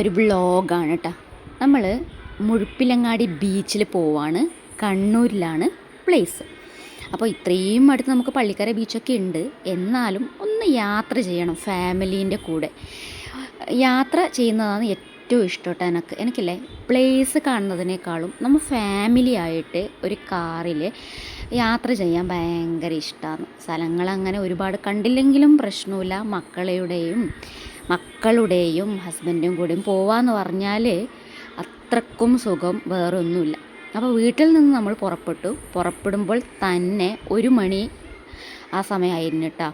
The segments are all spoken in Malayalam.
ഇന്നൊരു വ്ളോഗാണ് കേട്ടോ നമ്മൾ മുഴുപ്പിലങ്ങാടി ബീച്ചിൽ പോവാണ്. കണ്ണൂരിലാണ് പ്ലേസ്. അപ്പോൾ ഇത്രയും അടുത്ത് നമുക്ക് പള്ളിക്കര ബീച്ചൊക്കെ ഉണ്ട് എന്നാലും ഒന്ന് യാത്ര ചെയ്യണം ഫാമിലീന്റെ കൂടെ. യാത്ര ചെയ്യുന്നതാണ് ഏറ്റവും ഇഷ്ടം കേട്ടോ എനിക്ക്. എനിക്കില്ലേ പ്ലേസ് കാണുന്നതിനേക്കാളും നമ്മൾ ഫാമിലി ആയിട്ട് ഒരു കാറിൽ യാത്ര ചെയ്യാൻ ഭയങ്കര ഇഷ്ടമാണ് സ്ഥലങ്ങൾ അങ്ങനെ ഒരുപാട് കണ്ടില്ലെങ്കിലും പ്രശ്നമില്ല മക്കളുടെയും മക്കളുടെയും ഹസ്ബൻഡും കൂടെയും പോവാന്ന് പറഞ്ഞാൽ അത്രക്കും സുഖം വേറൊന്നുമില്ല. അപ്പോൾ വീട്ടിൽ നിന്ന് നമ്മൾ പുറപ്പെട്ടു. പുറപ്പെടുമ്പോൾ തന്നെ ഒരു മണി ആ സമയമായിരുന്നു കേട്ടോ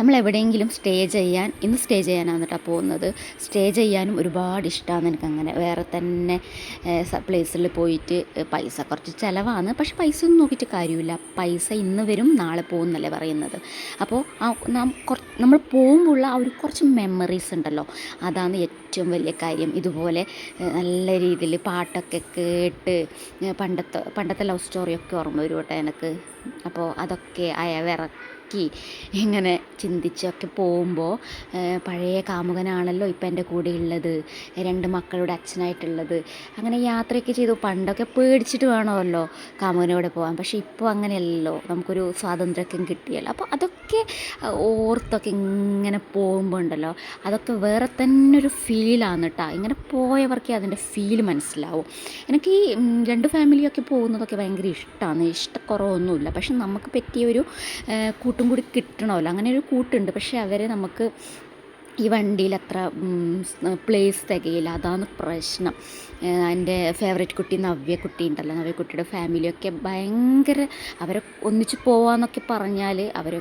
നമ്മൾ എവിടെയെങ്കിലും സ്റ്റേ ചെയ്യാൻ ഇന്ന് സ്റ്റേ ചെയ്യാനാണ് കേട്ടോ പോകുന്നത്. സ്റ്റേ ചെയ്യാനും ഒരുപാട് ഇഷ്ടമാണ് എനിക്കങ്ങനെ. വേറെ തന്നെ പ്ലേസിൽ പോയിട്ട് പൈസ കുറച്ച് ചിലവാണ്. പക്ഷെ പൈസ ഒന്നും നോക്കിയിട്ട് കാര്യമില്ല. പൈസ ഇന്ന് വരും നാളെ പോകുന്നല്ലേ പറയുന്നത്. അപ്പോൾ ആ നാം നമ്മൾ പോകുമ്പോഴുള്ള ആ ഒരു കുറച്ച് മെമ്മറീസ് ഉണ്ടല്ലോ. അതാണ് ഏറ്റവും വലിയ കാര്യം. ഇതുപോലെ നല്ല രീതിയിൽ പാട്ടൊക്കെ കേട്ട് പണ്ടത്തെ പണ്ടത്തെ ലവ് സ്റ്റോറിയൊക്കെ ഓർമ്മ വരും കേട്ടോ എനിക്ക്? അപ്പോൾ അതൊക്കെ അയവിറക്കി ഇങ്ങനെ ചിന്തിച്ചൊക്കെ പോകുമ്പോൾ പഴയ കാമുകനാണല്ലോ ഇപ്പം എന്റെ കൂടെ ഉള്ളത് രണ്ട് മക്കളുടെ അച്ഛനായിട്ടുള്ളത്. അങ്ങനെ യാത്രയൊക്കെ ചെയ്തു. പണ്ടൊക്കെ പേടിച്ചിട്ട് വേണമല്ലോ കാമുകനോടെ പോകാൻ പക്ഷേ ഇപ്പോൾ അങ്ങനെയല്ലോ നമുക്കൊരു സ്വാതന്ത്ര്യമൊക്കെ കിട്ടിയല്ലോ. അപ്പോൾ അതൊക്കെ ഓർത്തൊക്കെ ഇങ്ങനെ പോകുമ്പോൾ ഉണ്ടല്ലോ. അതൊക്കെ വേറെ തന്നെ ഒരു ഫീലാണ് കേട്ടോ ഇങ്ങനെ പോയവർക്കേ അതിന്റെ ഫീൽ മനസ്സിലാവും. എനിക്ക് ഈ രണ്ട് ഫാമിലിയൊക്കെ പോകുന്നതൊക്കെ ഭയങ്കര ഇഷ്ടമാണ് ഇഷ്ടക്കുറവൊന്നുമില്ല. പക്ഷെ നമുക്ക് പറ്റിയ ഒരു കൂട്ടും കൂടി കിട്ടണമല്ലോ. അങ്ങനെ ഒരു കൂട്ടുണ്ട്. പക്ഷെ അവരെ നമുക്ക് ഈ വണ്ടിയിൽ അത്ര പ്ലേസ് തികയില്ല. അതാണ് പ്രശ്നം. എന്റെ ഫേവറേറ്റ് കുട്ടി നവ്യ കുട്ടി ഉണ്ടല്ലോ. നവ്യ കുട്ടിയുടെ ഫാമിലിയൊക്കെ ഭയങ്കര അവരെ ഒന്നിച്ച് പോവാന്നൊക്കെ പറഞ്ഞാൽ അവർ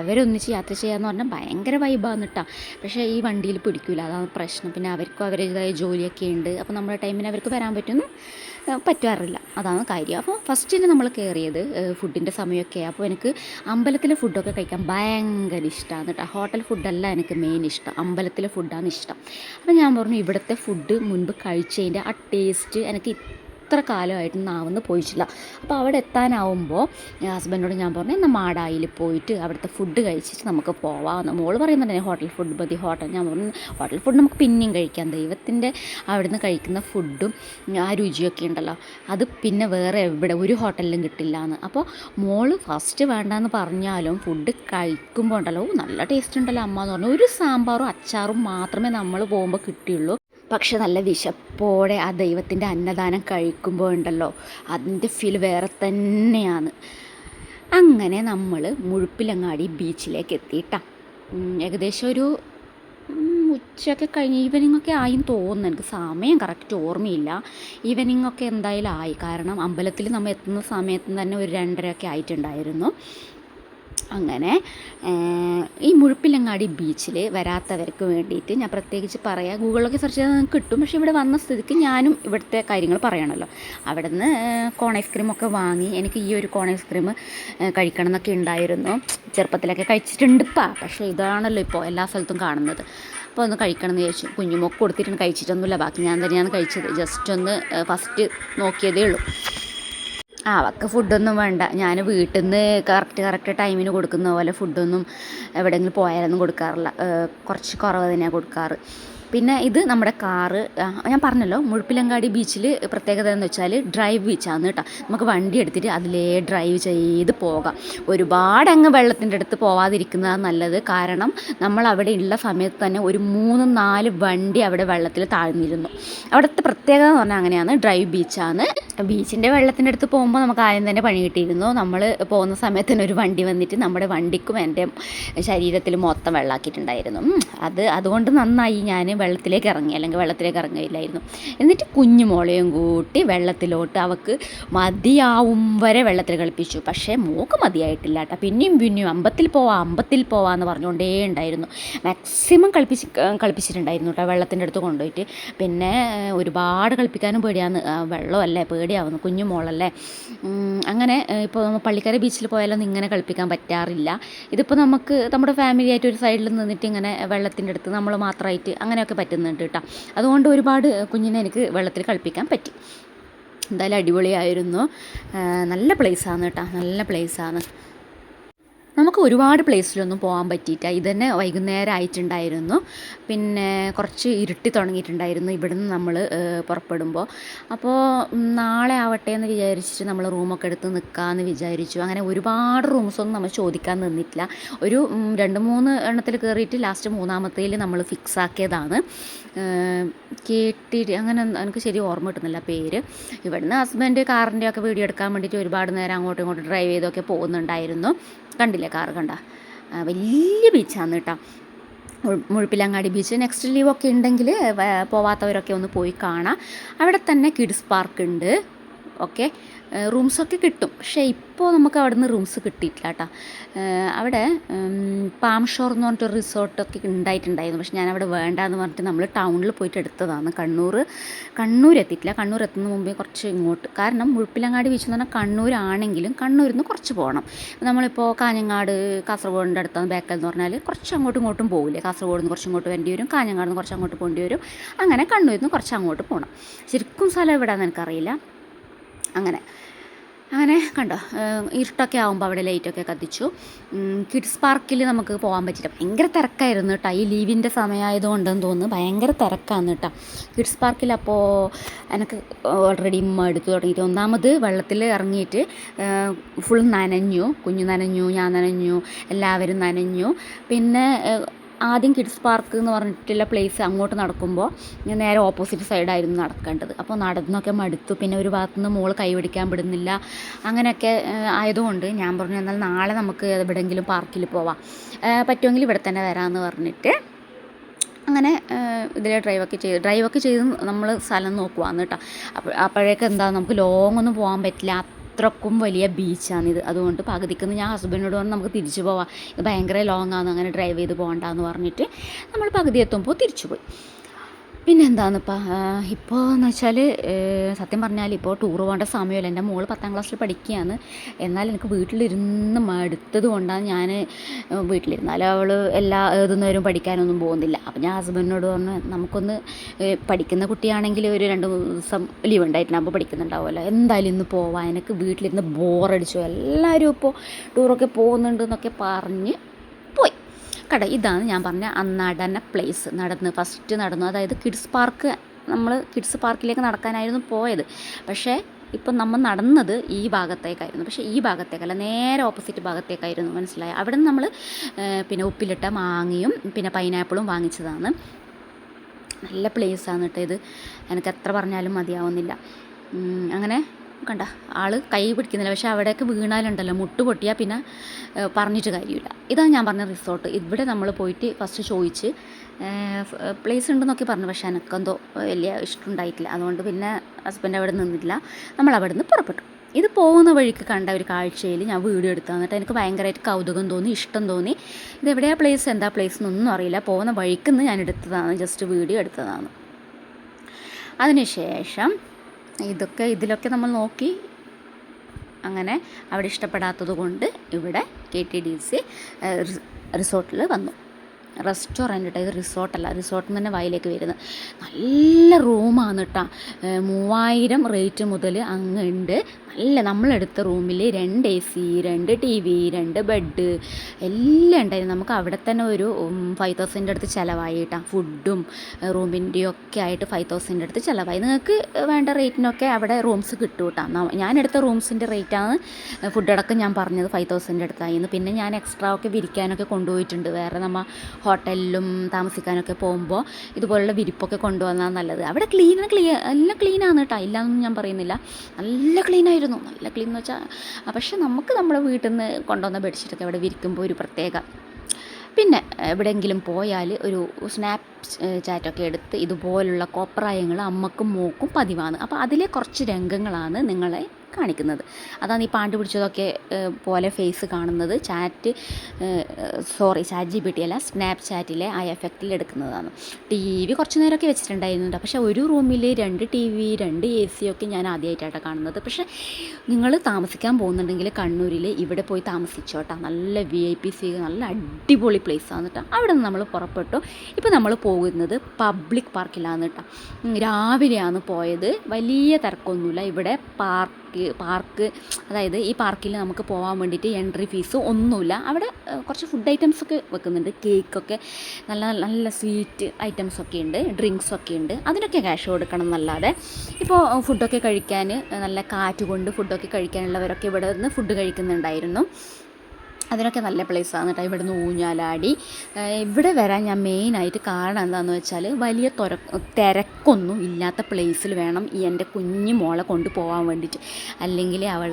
അവരൊന്നിച്ച് യാത്ര ചെയ്യാന്ന് പറഞ്ഞാൽ ഭയങ്കര വൈബാന്ന് കേട്ടോ പക്ഷേ ഈ വണ്ടിയിൽ പിടിക്കില്ല അതാണ് പ്രശ്നം. പിന്നെ അവർക്കും അവരുടേതായ ജോലിയൊക്കെ ഉണ്ട്. അപ്പോൾ നമ്മുടെ ടൈമിന് അവർക്ക് വരാൻ പറ്റുമെന്ന് ഏഹ് പറ്റാറില്ല. അതാണ് കാര്യം. അപ്പോൾ ഫസ്റ്റ് ഫസ്റ്റിന് നമ്മൾ കയറിയത് ഫുഡിന്റെ സമയമൊക്കെ അപ്പോൾ എനിക്ക് അമ്പലത്തിലെ ഫുഡൊക്കെ കഴിക്കാൻ ഭയങ്കര ഇഷ്ടമാണ് കേട്ടോ ഹോട്ടൽ ഫുഡല്ല എനിക്ക് മെയിൻ ഇഷ്ടം. അമ്പലത്തിലെ ഫുഡാണ് ഇഷ്ടം. അപ്പോൾ ഞാൻ പറഞ്ഞു ഇവിടുത്തെ ഫുഡ് മുൻപ് കഴിച്ചതിന്റെ ആ ടേസ്റ്റ് എനിക്ക് ഇത്ര കാലമായിട്ട് നാവെന്ന് പോയിട്ടില്ല. അപ്പോൾ അവിടെ എത്താനാവുമ്പോൾ ഹസ്ബൻഡോട് ഞാൻ പറഞ്ഞു എന്നാൽ മാടായിൽ പോയിട്ട് അവിടുത്തെ ഫുഡ് കഴിച്ചിട്ട് നമുക്ക് പോവാമെന്ന് മോൾ പറയുന്നുണ്ട് ഹോട്ടൽ ഫുഡ് മതി ഹോട്ടൽ. ഞാൻ പറഞ്ഞു ഹോട്ടൽ ഫുഡ് നമുക്ക് പിന്നെയും കഴിക്കാം. ദൈവത്തിന്റെ അവിടുന്ന് കഴിക്കുന്ന ഫുഡും ആ രുചിയൊക്കെ ഉണ്ടല്ലോ. അത് പിന്നെ വേറെ എവിടെ ഒരു ഹോട്ടലിലും കിട്ടില്ല എന്ന്. അപ്പോൾ മോൾ ഫസ്റ്റ് വേണ്ടെന്ന് പറഞ്ഞാലും ഫുഡ് കഴിക്കുമ്പോൾ ഉണ്ടല്ലോ "ഓ, നല്ല ടേസ്റ്റ് ഉണ്ടല്ലോ അമ്മ എന്ന് പറഞ്ഞു. ഒരു സാമ്പാറും അച്ചാറും മാത്രമേ നമ്മൾ പോകുമ്പോൾ കിട്ടിയുള്ളൂ. പക്ഷെ നല്ല വിശപ്പോടെ ആ ദൈവത്തിന്റെ അന്നദാനം കഴിക്കുമ്പോൾ ഉണ്ടല്ലോ അതിന്റെ ഫീൽ വേറെ തന്നെയാണ്. അങ്ങനെ നമ്മൾ മുഴുപ്പിലങ്ങാടി ബീച്ചിലേക്ക് എത്തിയിട്ടാ. ഏകദേശം ഒരു ഉച്ചയൊക്കെ കഴിഞ്ഞ് ഈവനിങ് ഒക്കെ ആയി തോന്നുന്നു. എനിക്ക് സമയം കറക്റ്റ് ഓർമ്മയില്ല. ഈവനിങ് ഒക്കെ എന്തായാലും ആയി. കാരണം അമ്പലത്തിൽ നമ്മൾ എത്തുന്ന സമയത്ത് തന്നെ ഒരു രണ്ടരയൊക്കെ ആയിട്ടുണ്ടായിരുന്നു. അങ്ങനെ ഈ മുഴുപ്പിലങ്ങാടി ബീച്ചിൽ വരാത്തവർക്ക് വേണ്ടിയിട്ട് ഞാൻ പ്രത്യേകിച്ച് പറയാം ഗൂഗിളിലൊക്കെ സെർച്ച് ചെയ്താൽ നിങ്ങൾക്ക് കിട്ടും. പക്ഷേ ഇവിടെ വന്ന സ്ഥിതിക്ക് ഞാനും ഇവിടുത്തെ കാര്യങ്ങൾ പറയണമല്ലോ അവിടെ നിന്ന് കോൺ ഐസ്ക്രീം ഒക്കെ വാങ്ങി എനിക്ക് ഈ ഒരു കോൺ ഐസ്ക്രീം കഴിക്കണം എന്നൊക്കെ ഉണ്ടായിരുന്നു. ചെറുപ്പത്തിലൊക്കെ കഴിച്ചിട്ടുണ്ട് ഇപ്പം. പക്ഷേ ഇതാണല്ലോ ഇപ്പോൾ എല്ലാ സ്ഥലത്തും കാണുന്നത്. അപ്പോൾ ഒന്ന് കഴിക്കണം എന്ന് ചോദിച്ചു കുഞ്ഞുമൊക്കെ കൊടുത്തിട്ടുണ്ട് കഴിച്ചിട്ടൊന്നുമില്ല. ബാക്കി ഞാൻ തന്നെയാണ് കഴിച്ചത്. ജസ്റ്റ് ഒന്ന് ഫസ്റ്റ് നോക്കിയതേ ഉള്ളൂ. ആ അവൾക്ക് ഫുഡൊന്നും വേണ്ട. ഞാൻ വീട്ടിൽ നിന്ന് കറക്റ്റ് കറക്റ്റ് ടൈമിന് കൊടുക്കുന്ന പോലെ ഫുഡൊന്നും എവിടെയെങ്കിലും പോയാലൊന്നും കൊടുക്കാറില്ല. കുറച്ച് കുറവ് തന്നെയാണ് കൊടുക്കാറ്. പിന്നെ ഇത് നമ്മുടെ കാറ് ഞാൻ പറഞ്ഞല്ലോ മുഴുപ്പിലങ്ങാടി ബീച്ചിൽ പ്രത്യേകത എന്ന് വെച്ചാൽ ഡ്രൈവ് ബീച്ചാണ് കേട്ടോ. നമുക്ക് വണ്ടി എടുത്തിട്ട് അതിലേ ഡ്രൈവ് ചെയ്ത് പോകാം. ഒരുപാട് അങ്ങ് വെള്ളത്തിന്റെ അടുത്ത് പോവാതിരിക്കുന്നതാണ് നല്ലത്. കാരണം നമ്മൾ അവിടെ ഉള്ള സമയത്ത് തന്നെ ഒരു മൂന്ന് നാല് വണ്ടി അവിടെ വെള്ളത്തിൽ താഴ്ന്നിരുന്നു. അവിടുത്തെ പ്രത്യേകത എന്ന് പറഞ്ഞാൽ അങ്ങനെയാണ്. ഡ്രൈവ് ബീച്ചാണ് ബീച്ചിന്റെ വെള്ളത്തിന്റെ അടുത്ത് പോകുമ്പോൾ നമുക്ക് ആദ്യം തന്നെ പണി കിട്ടിയിരുന്നു. നമ്മൾ പോകുന്ന സമയത്ത് തന്നെ ഒരു വണ്ടി വന്നിട്ട് നമ്മുടെ വണ്ടിക്കും എന്റെ ശരീരത്തിൽ മൊത്തം വെള്ളമാക്കിയിട്ടുണ്ടായിരുന്നു. അത് അതുകൊണ്ട് നന്നായി ഞാൻ വെള്ളത്തിലേക്ക് ഇറങ്ങി അല്ലെങ്കിൽ വെള്ളത്തിലേക്ക് ഇറങ്ങിയില്ലായിരുന്നു എന്നിട്ട് കുഞ്ഞു മോളെയും കൂട്ടി വെള്ളത്തിലോട്ട് അവക്ക് മതിയാവും വരെ വെള്ളത്തിൽ കളിപ്പിച്ചു. പക്ഷേ മോക്ക് മതിയായിട്ടില്ല കേട്ടോ. പിന്നെയും പിന്നെയും അമ്പത്തിൽ പോവാം അമ്പത്തിൽ പോവാന്ന് പറഞ്ഞുകൊണ്ടേ ഉണ്ടായിരുന്നു. മാക്സിമം കളിപ്പിച്ച് കളിപ്പിച്ചിട്ടുണ്ടായിരുന്നു കേട്ടോ വെള്ളത്തിന്റെ അടുത്ത് കൊണ്ടുപോയിട്ട്. പിന്നെ ഒരുപാട് കളിപ്പിക്കാനും പേടിയാന്ന് വെള്ളമല്ലേ പേടിയാവുന്നു. കുഞ്ഞു മോളല്ലേ ഉം, അങ്ങനെ ഇപ്പോൾ നമ്മൾ പള്ളിക്കര ബീച്ചിൽ പോയാലൊന്നും ഇങ്ങനെ കളിപ്പിക്കാൻ പറ്റാറില്ല. ഇതിപ്പോൾ നമുക്ക് നമ്മുടെ ഫാമിലി ആയിട്ട് ഒരു സൈഡിൽ നിന്നിട്ട് ഇങ്ങനെ വെള്ളത്തിന്റെ അടുത്ത് നമ്മൾ മാത്രമായിട്ട് അങ്ങനെയൊക്കെ പറ്റുന്നുണ്ട് കേട്ടോ. അതുകൊണ്ട് ഒരുപാട് കുഞ്ഞിനെ എനിക്ക് വെള്ളത്തിൽ കളിപ്പിക്കാൻ പറ്റി. എന്തായാലും അടിപൊളിയായിരുന്നു. നല്ല പ്ലേസാണ് കേട്ടോ. നല്ല പ്ലേസാണ് നമുക്ക് ഒരുപാട് പ്ലേസിലൊന്നും പോകാൻ പറ്റിയിട്ട ഇത് തന്നെ വൈകുന്നേരം ആയിട്ടുണ്ടായിരുന്നു. പിന്നെ കുറച്ച് ഇരുട്ടി തുടങ്ങിയിട്ടുണ്ടായിരുന്നു ഇവിടുന്ന് നമ്മൾ പുറപ്പെടുമ്പോൾ അപ്പോൾ നാളെ ആവട്ടെ എന്ന് വിചാരിച്ചിട്ട് നമ്മൾ റൂമൊക്കെ എടുത്ത് നിൽക്കാമെന്ന് വിചാരിച്ചു. അങ്ങനെ ഒരുപാട് റൂംസൊന്നും നമ്മൾ ചോദിക്കാൻ നിന്നിട്ടില്ല. ഒരു രണ്ട് മൂന്ന് എണ്ണത്തിൽ കയറിയിട്ട് ലാസ്റ്റ് മൂന്നാമത്തേൽ നമ്മൾ ഫിക്സ് ആക്കിയതാണ്. കേട്ടിട്ട് അങ്ങനെ എനിക്ക് ശരി ഓർമ്മ കിട്ടുന്നില്ല പേര്. ഇവിടുന്ന് ഹസ്ബൻഡ് കാറിന്റെ ഒക്കെ വീഡിയോ എടുക്കാൻ വേണ്ടിയിട്ട് ഒരുപാട് നേരം അങ്ങോട്ടും ഇങ്ങോട്ടും ഡ്രൈവ് ചെയ്തൊക്കെ പോകുന്നുണ്ടായിരുന്നു. കണ്ടില്ലേ കാർ കണ്ട? വലിയ ബീച്ചാണ് കേട്ടോ. മുഴു- മുഴുപ്പിലങ്ങാടി ബീച്ച് നെക്സ്റ്റ് ലീവൊക്കെ ഉണ്ടെങ്കിൽ പോവാത്തവരൊക്കെ ഒന്ന് പോയി കാണാം. അവിടെ തന്നെ കിഡ്സ് പാർക്ക് ഉണ്ട്. ഓക്കെ റൂംസൊക്കെ കിട്ടും. പക്ഷേ ഇപ്പോൾ നമുക്ക് അവിടെ നിന്ന് റൂംസ് കിട്ടിയിട്ടില്ല കേട്ടോ അവിടെ പാംഷോർ എന്ന് പറഞ്ഞിട്ടൊരു റിസോർട്ടൊക്കെ ഉണ്ടായിട്ടുണ്ടായിരുന്നു. പക്ഷെ ഞാൻ അവിടെ വേണ്ടാന്ന് പറഞ്ഞിട്ട് നമ്മൾ ടൗണിൽ പോയിട്ട് എടുത്തതാണ്. കണ്ണൂർ കണ്ണൂർ എത്തിയിട്ടില്ല. കണ്ണൂർ എത്തുന്ന മുമ്പേ കുറച്ച് ഇങ്ങോട്ട്. കാരണം മുഴുപ്പിലങ്ങാടി ബീച്ച് എന്ന് പറഞ്ഞാൽ കണ്ണൂരാണെങ്കിലും കണ്ണൂരിൽ നിന്ന് കുറച്ച് പോകണം. നമ്മളിപ്പോൾ കാഞ്ഞങ്ങാട് കാസർഗോഡിന്റെ അടുത്താണ് ബേക്കൽ എന്ന് പറഞ്ഞാൽ കുറച്ച് അങ്ങോട്ടും ഇങ്ങോട്ടും പോകില്ലേ കാസർഗോഡ് നിന്ന് കുറച്ച് ഇങ്ങോട്ട് വേണ്ടി വരും. കാഞ്ഞങ്ങാട് നിന്ന് കുറച്ച് അങ്ങോട്ട് പോകേണ്ടി വരും. അങ്ങനെ കണ്ണൂരിൽ നിന്ന് കുറച്ച് അങ്ങോട്ട് പോകണം. ശരിക്കും സ്ഥലം എവിടെയാണെന്ന് എനിക്കറിയില്ല. അങ്ങനെ. അങ്ങനെ കണ്ടോ ഇരുട്ടൊക്കെ ആകുമ്പോൾ അവിടെ ലൈറ്റൊക്കെ കത്തിച്ചു. കിഡ്സ് പാർക്കിൽ നമുക്ക് പോകാൻ പറ്റില്ല. ഭയങ്കര തിരക്കായിരുന്നു കേട്ടോ ഈ ലീവിന്റെ സമയമായതുകൊണ്ടെന്ന് തോന്നുന്നു. ഭയങ്കര തിരക്കാണ് കേട്ടോ കിഡ്സ് പാർക്കിൽ അപ്പോൾ എനിക്ക് ഓൾറെഡി ഉമ്മ എടുത്തു തുടങ്ങിയിട്ട് ഒന്നാമത് വെള്ളത്തിൽ ഇറങ്ങിയിട്ട് ഫുൾ നനഞ്ഞു. കുഞ്ഞു നനഞ്ഞു ഞാൻ നനഞ്ഞു എല്ലാവരും നനഞ്ഞു. പിന്നെ ആദ്യം കിഡ്സ് പാർക്ക് എന്ന് പറഞ്ഞിട്ടുള്ള പ്ലേസ് അങ്ങോട്ട് നടക്കുമ്പോൾ ഞാൻ നേരെ ഓപ്പോസിറ്റ് സൈഡായിരുന്നു നടക്കേണ്ടത്. അപ്പോൾ നടന്നൊക്കെ മടുത്തു. പിന്നെ ഒരു ഭാഗത്തു നിന്ന് മോൾ കൈപിടിക്കാൻ വിടുന്നില്ല. അങ്ങനെയൊക്കെ ആയതുകൊണ്ട് ഞാൻ പറഞ്ഞു എന്നാൽ നാളെ നമുക്ക് എവിടെയെങ്കിലും പാർക്കിൽ പോവാം. പറ്റുമെങ്കിൽ ഇവിടെ തന്നെ വരാമെന്ന് പറഞ്ഞിട്ട് അങ്ങനെ ഇതിൽ ഡ്രൈവൊക്കെ ചെയ്ത്. ഡ്രൈവൊക്കെ ചെയ്ത് നമ്മൾ സ്ഥലം നോക്കുവാന്ന് കേട്ടോ അപ്പോൾ എന്താ നമുക്ക് ലോങ്ങൊന്നും പോകാൻ പറ്റില്ല. അത്രക്കും വലിയ ബീച്ചാണിത് അതുകൊണ്ട് പകുതിക്കുന്ന് ഞാൻ ഹസ്ബൻഡിനോട് പറഞ്ഞു നമുക്ക് തിരിച്ചു പോവാം. ഭയങ്കര ലോങ് ആണ് അങ്ങനെ ഡ്രൈവ് ചെയ്ത് പോകണ്ടെന്ന് പറഞ്ഞിട്ട് നമ്മൾ പകുതി എത്തുമ്പോൾ തിരിച്ചു പോയി. പിന്നെ എന്താണെന്നിപ്പോൾ ഇപ്പോൾ എന്ന് വെച്ചാൽ സത്യം പറഞ്ഞാൽ ഇപ്പോൾ ടൂർ പോകേണ്ട സമയമല്ല എന്റെ മോൾ പത്താം ക്ലാസ്സിൽ പഠിക്കുകയാണ് എന്നാൽ എനിക്ക് വീട്ടിലിരുന്ന് മടുത്തത് കൊണ്ടാണ് ഞാൻ വീട്ടിലിരുന്നാൽ അവൾ എല്ലാ ഏതുന്നവരും പഠിക്കാനൊന്നും പോകുന്നില്ല. അപ്പം ഞാൻ ഹസ്ബൻഡിനോട് പറഞ്ഞു നമുക്കൊന്ന് പഠിക്കുന്ന കുട്ടിയാണെങ്കിൽ ഒരു രണ്ട് ദിവസം ലീവ് ഉണ്ടായിട്ടുണ്ടാകുമ്പോൾ പഠിക്കുന്നുണ്ടാവുമല്ലോ. എന്തായാലും ഇന്ന് പോവാം. എനിക്ക് വീട്ടിലിരുന്ന് ബോറടിച്ചു എല്ലാവരും ഇപ്പോൾ ടൂറൊക്കെ പോകുന്നുണ്ട് എന്നൊക്കെ പറഞ്ഞ് കട ഇതാണ് ഞാൻ പറഞ്ഞ നടന പ്ലേസ് നടന്ന് ഫസ്റ്റ് നടന്നു. അതായത് കിഡ്സ് പാർക്ക് നമ്മൾ കിഡ്സ് പാർക്കിലേക്ക് നടക്കാനായിരുന്നു പോയത്. പക്ഷേ ഇപ്പം നമ്മൾ നടന്നത് ഈ ഭാഗത്തേക്കായിരുന്നു. പക്ഷേ ഈ ഭാഗത്തേക്കല്ല നേരെ ഓപ്പോസിറ്റ് ഭാഗത്തേക്കായിരുന്നു. മനസ്സിലായ? അവിടെ നിന്ന് നമ്മൾ പിന്നെ ഉപ്പിലിട്ട മാങ്ങയും പിന്നെ പൈനാപ്പിളും വാങ്ങിച്ചതാണ്. നല്ല പ്ലേസാണ് കേട്ടോ ഇത്. എനിക്ക് എത്ര പറഞ്ഞാലും മതിയാവുന്നില്ല. അങ്ങനെ കണ്ട ആൾ കൈ പിടിക്കുന്നില്ല. പക്ഷേ അവിടേക്ക് വീണാലുണ്ടല്ലോ മുട്ട് പൊട്ടിയാൽ പിന്നെ പറഞ്ഞിട്ട് കാര്യമില്ല. ഇതാണ് ഞാൻ പറഞ്ഞ റിസോർട്ട് ഇവിടെ നമ്മൾ പോയിട്ട് ഫസ്റ്റ് ചോദിച്ച് പ്ലേസ് ഉണ്ടെന്നൊക്കെ പറഞ്ഞു. പക്ഷേ എനിക്കെന്തോ വലിയ ഇഷ്ടമുണ്ടായിട്ടില്ല അതുകൊണ്ട് പിന്നെ ഹസ്ബൻഡ് അവിടെ നിന്നില്ല നമ്മൾ അവിടെ നിന്ന് പുറപ്പെട്ടു. ഇത് പോകുന്ന വഴിക്ക് കണ്ട ഒരു കാഴ്ചയിൽ ഞാൻ വീഡിയോ എടുത്തു എന്നിട്ട് എനിക്ക് ഭയങ്കരമായിട്ട് കൗതുകം തോന്നി ഇഷ്ടം തോന്നി. ഇത് എവിടെയാ പ്ലേസ് എന്താ പ്ലേസ് എന്നൊന്നും അറിയില്ല. പോകുന്ന വഴിക്ക് നിന്ന് ഞാൻ എടുത്തതാണ് ജസ്റ്റ് വീഡിയോ എടുത്തതാണ് അതിനുശേഷം ഇതൊക്കെ ഇതിലൊക്കെ നമ്മൾ നോക്കി അങ്ങനെ അവിടെ ഇഷ്ടപ്പെടാത്തത് കൊണ്ട് ഇവിടെ കെ ടി ഡി സി റിസോർട്ടിൽ വന്നു. റെസ്റ്റോറന്റ് കേട്ടോ ഇത് റിസോർട്ടല്ല റിസോർട്ടിൽ നിന്ന് തന്നെ വായിലേക്ക് വരുന്നത്. നല്ല റൂമാണ് കേട്ടോ. മൂവായിരം റേറ്റ് മുതൽ അങ്ങ് ഉണ്ട്. നല്ല നമ്മളെടുത്ത റൂമിൽ രണ്ട് എ സി രണ്ട് ടി വി രണ്ട് ബെഡ് എല്ലാം ഉണ്ടായിരുന്നു. നമുക്ക് അവിടെ തന്നെ ഒരു ഫൈവ് തൗസൻഡിന്റെ അടുത്ത് ചിലവായി കേട്ടോ. ഫുഡും റൂമിന്റെയും ഒക്കെ ആയിട്ട് ഫൈവ് തൗസൻഡിന്റെ അടുത്ത് ചിലവായി. നിങ്ങൾക്ക് വേണ്ട റേറ്റിനൊക്കെ അവിടെ റൂംസ് കിട്ടും കേട്ടോ. ഞാനെടുത്ത റൂംസിന്റെ റേറ്റാണ് ഫുഡടക്കം ഞാൻ പറഞ്ഞത് ഫൈവ് തൗസൻഡിന്റെ അടുത്തായിരുന്നു. പിന്നെ ഞാൻ എക്സ്ട്രാ ഒക്കെ വിരിക്കാനൊക്കെ കൊണ്ടുപോയിട്ടുണ്ട്. വേറെ നമ്മൾ ഹോട്ടലിലും താമസിക്കാനൊക്കെ പോകുമ്പോൾ ഇതുപോലുള്ള വിരിപ്പൊക്കെ കൊണ്ടുവന്നാൽ നല്ലത്. അവിടെ ക്ലീൻ ക്ലീ എല്ലാം ക്ലീനാണ് കേട്ടോ ഇല്ലയെന്നൊന്നും ഞാൻ പറയുന്നില്ല. നല്ല ക്ലീനായിരുന്നു നല്ല ക്ലീൻ എന്ന് വെച്ചാൽ പക്ഷേ നമുക്ക് നമ്മുടെ വീട്ടിൽ നിന്ന് കൊണ്ടുവന്ന ബെഡ്ഷീറ്റൊക്കെ അവിടെ വിരിക്കുമ്പോൾ ഒരു പ്രത്യേക പിന്നെ എവിടെയെങ്കിലും പോയാൽ ഒരു സ്നാപ്പ് ചാറ്റൊക്കെ എടുത്ത് ഇതുപോലുള്ള കോപ്രായങ്ങൾ അമ്മക്കും മോക്കും പതിവാണ്. അപ്പോൾ അതിലെ കുറച്ച് രംഗങ്ങളാണ് നിങ്ങളെ കാണിക്കുന്നത്. അതാണ് ഈ പാണ്ട് പിടിച്ചതൊക്കെ പോലെ ഫേസ് കാണുന്നത് chat sorry chat G B T അല്ല സ്നാപ്പ് ചാറ്റിലെ ആ എഫക്റ്റിൽ എടുക്കുന്നതാണ്. ടി വി കുറച്ച് നേരമൊക്കെ വെച്ചിട്ടുണ്ടായിരുന്നുണ്ട്. പക്ഷേ ഒരു റൂമിൽ രണ്ട് ടി വി രണ്ട് എ സി ഒക്കെ ഞാൻ ആദ്യമായിട്ടാണ് കാണുന്നത്. പക്ഷേ നിങ്ങൾ താമസിക്കാൻ പോകുന്നുണ്ടെങ്കിൽ കണ്ണൂരിൽ ഇവിടെ പോയി താമസിച്ചോട്ടാ. നല്ല വി ഐ പി സി നല്ല അടിപൊളി പ്ലേസ് ആണ് കേട്ടോ അവിടെ നിന്ന് നമ്മൾ പുറപ്പെട്ടു. ഇപ്പോൾ നമ്മൾ പോകുന്നത് പബ്ലിക് പാർക്കിലാണ് കേട്ടോ രാവിലെയാണ് പോയത്. വലിയ തിരക്കൊന്നുമില്ല. ഇവിടെ പാർക്ക് പാർക്ക് പാർക്ക് അതായത് ഈ പാർക്കിൽ നമുക്ക് പോകാൻ വേണ്ടിയിട്ട് എൻട്രി ഫീസ് ഒന്നുമില്ല. അവിടെ കുറച്ച് ഫുഡ് ഐറ്റംസ് ഒക്കെ വെക്കുന്നുണ്ട്. കേക്കൊക്കെ നല്ല നല്ല സ്വീറ്റ് ഐറ്റംസ് ഒക്കെ ഉണ്ട്. ഡ്രിങ്ക്സ് ഒക്കെ ഉണ്ട്. അതിനൊക്കെ ക്യാഷ് കൊടുക്കണം എന്നല്ലാതെ. ഇപ്പോൾ ഫുഡൊക്കെ കഴിക്കാൻ നല്ല കാറ്റ് കൊണ്ട് ഫുഡൊക്കെ കഴിക്കാനുള്ളവരൊക്കെ ഇവിടെ നിന്ന് ഫുഡ് കഴിക്കുന്നുണ്ടായിരുന്നു. അതിനൊക്കെ നല്ല പ്ലേസാണ് കേട്ടോ ഇവിടുന്ന് ഊഞ്ഞാലാടി. ഇവിടെ വരാൻ ഞാൻ മെയിനായിട്ട് കാരണം എന്താണെന്ന് വെച്ചാൽ വലിയ തുര തിരക്കൊന്നും ഇല്ലാത്ത പ്ലേസിൽ വേണം ഈ എന്റെ കുഞ്ഞു മോളെ കൊണ്ടുപോകാൻ വേണ്ടിയിട്ട്. അല്ലെങ്കിൽ അവൾ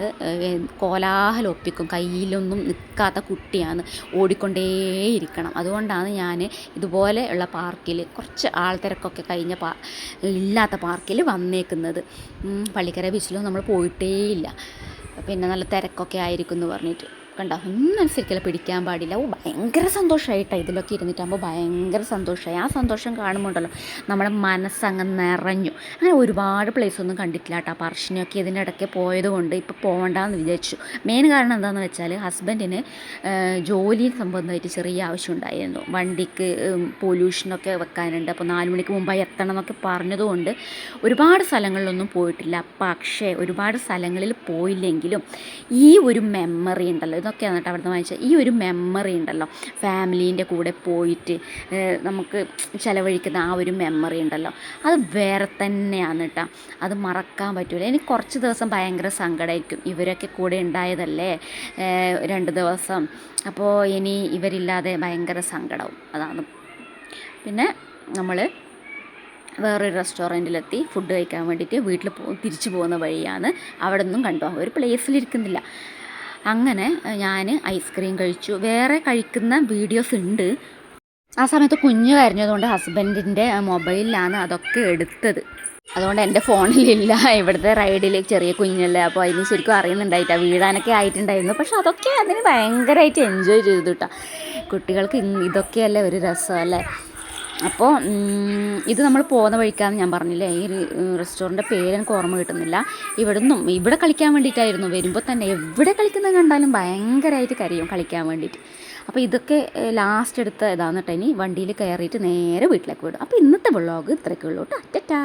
കോലാഹലം ഒപ്പിക്കും. കയ്യിലൊന്നും നിൽക്കാത്ത കുട്ടിയാണ് ഓടിക്കൊണ്ടേയിരിക്കണം. അതുകൊണ്ടാണ് ഞാൻ ഇതുപോലെ ഉള്ള പാർക്കിൽ കുറച്ച് ആൾത്തിരക്കൊക്കെ കഴിഞ്ഞ പാ ഇല്ലാത്ത പാർക്കിൽ വന്നേക്കുന്നത്. പള്ളിക്കര ബീച്ചിലും നമ്മൾ പോയിട്ടേയില്ല. പിന്നെ നല്ല തിരക്കൊക്കെ ആയിരിക്കും എന്ന് പറഞ്ഞിട്ട്. കണ്ടോ? ഒന്നും അനുസരിക്കില്ല പിടിക്കാൻ പാടില്ല. ഓ ഭയങ്കര സന്തോഷമായിട്ടാണ് ഇതിലൊക്കെ ഇരുന്നിട്ടാകുമ്പോൾ ഭയങ്കര സന്തോഷമായി ആ സന്തോഷം കാണുമ്പോൾ ഉണ്ടല്ലോ നമ്മുടെ മനസ്സങ്ങ് നിറഞ്ഞു. അങ്ങനെ ഒരുപാട് പ്ലേസ് ഒന്നും കണ്ടിട്ടില്ല കേട്ടോ പറശ്ശിനിയൊക്കെ ഇതിന്റെ ഇടയ്ക്ക് പോയത് കൊണ്ട് ഇപ്പോൾ പോകണ്ടെന്ന് വിചാരിച്ചു. മെയിൻ കാരണം എന്താണെന്ന് വെച്ചാൽ ഹസ്ബൻഡിന് ജോലി സംബന്ധമായിട്ട് ചെറിയ ആവശ്യം ഉണ്ടായിരുന്നു വണ്ടിക്ക് പൊല്യൂഷനൊക്കെ വെക്കാനുണ്ട്. അപ്പോൾ നാല് മണിക്ക് മുമ്പായി എത്തണം എന്നൊക്കെ പറഞ്ഞതുകൊണ്ട് ഒരുപാട് സ്ഥലങ്ങളിലൊന്നും പോയിട്ടില്ല. പക്ഷേ ഒരുപാട് സ്ഥലങ്ങളിൽ പോയില്ലെങ്കിലും ഈ ഒരു മെമ്മറി ഉണ്ടല്ലോ. ഇതൊക്കെയാണ് കേട്ടോ അവിടുന്ന് വാങ്ങിച്ചത്. ഈ ഒരു മെമ്മറി ഉണ്ടല്ലോ. ഫാമിലീന്റെ കൂടെ പോയിട്ട് നമുക്ക് ചിലവഴിക്കുന്ന ആ ഒരു മെമ്മറി ഉണ്ടല്ലോ. അത് വേറെ തന്നെയാണ് കേട്ടോ. അത് മറക്കാൻ പറ്റില്ല എനിക്ക് കുറച്ച് ദിവസം ഭയങ്കര സങ്കടമായിരിക്കും ഇവരൊക്കെ കൂടെ ഉണ്ടായതല്ലേ? രണ്ട് ദിവസം. അപ്പോൾ ഇനി ഇവരില്ലാതെ ഭയങ്കര സങ്കടവും. അതാണ്. പിന്നെ നമ്മൾ വേറൊരു റെസ്റ്റോറന്റിലെത്തി ഫുഡ് കഴിക്കാൻ വേണ്ടിയിട്ട് വീട്ടിൽ പോ തിരിച്ചു പോകുന്ന വഴിയാണ്. അവിടെ നിന്നും കണ്ടു ഒരു പ്ലേസിലിരിക്കുന്നില്ല അങ്ങനെ ഞാൻ ഐസ്ക്രീം കഴിച്ചു. വേറെ കഴിക്കുന്ന വീഡിയോസ് ഉണ്ട്. ആ സമയത്ത് കുഞ്ഞ് കരഞ്ഞതുകൊണ്ട് ഹസ്ബൻഡിന്റെ മൊബൈലിലാണ് അതൊക്കെ എടുത്തത്. അതുകൊണ്ട് എന്റെ ഫോണിലില്ല. ഇവിടുത്തെ റൈഡിൽ ചെറിയ കുഞ്ഞല്ലേ. അപ്പോൾ അതിന് ശരിക്കും അറിയുന്നുണ്ടായിട്ടാ. വീഴാനൊക്കെ ആയിട്ടുണ്ടായിരുന്നു. പക്ഷെ അതൊക്കെ അതിന് ഭയങ്കരമായിട്ട് എൻജോയ് ചെയ്തു കേട്ടോ കുട്ടികൾക്ക് ഇതൊക്കെയല്ലേ ഒരു രസമല്ലേ അപ്പോൾ ഇത് നമ്മൾ പോകുന്ന വഴിക്കാന്ന് ഞാൻ പറഞ്ഞില്ലേ ഈ റെസ്റ്റോറന്റ് പേര് എനിക്ക് ഓർമ്മ കിട്ടുന്നില്ല. ഇവിടുന്നും ഇവിടെ കളിക്കാൻ വേണ്ടിയിട്ടായിരുന്നു വരുമ്പോൾ തന്നെ എവിടെ കളിക്കുന്നത് കണ്ടാലും ഭയങ്കരമായിട്ട് കരയും കളിക്കാൻ വേണ്ടിയിട്ട്. അപ്പോൾ ഇതൊക്കെ ലാസ്റ്റ് എടുത്ത ഇതാന്നിട്ട് ഇനി വണ്ടിയിൽ കയറിയിട്ട് നേരെ വീട്ടിലേക്ക് വിടും. അപ്പോൾ ഇന്നത്തെ വ്ളോഗ് ഇത്രയൊക്കെ ഉള്ളൂ കേട്ടോ ടാറ്റാ.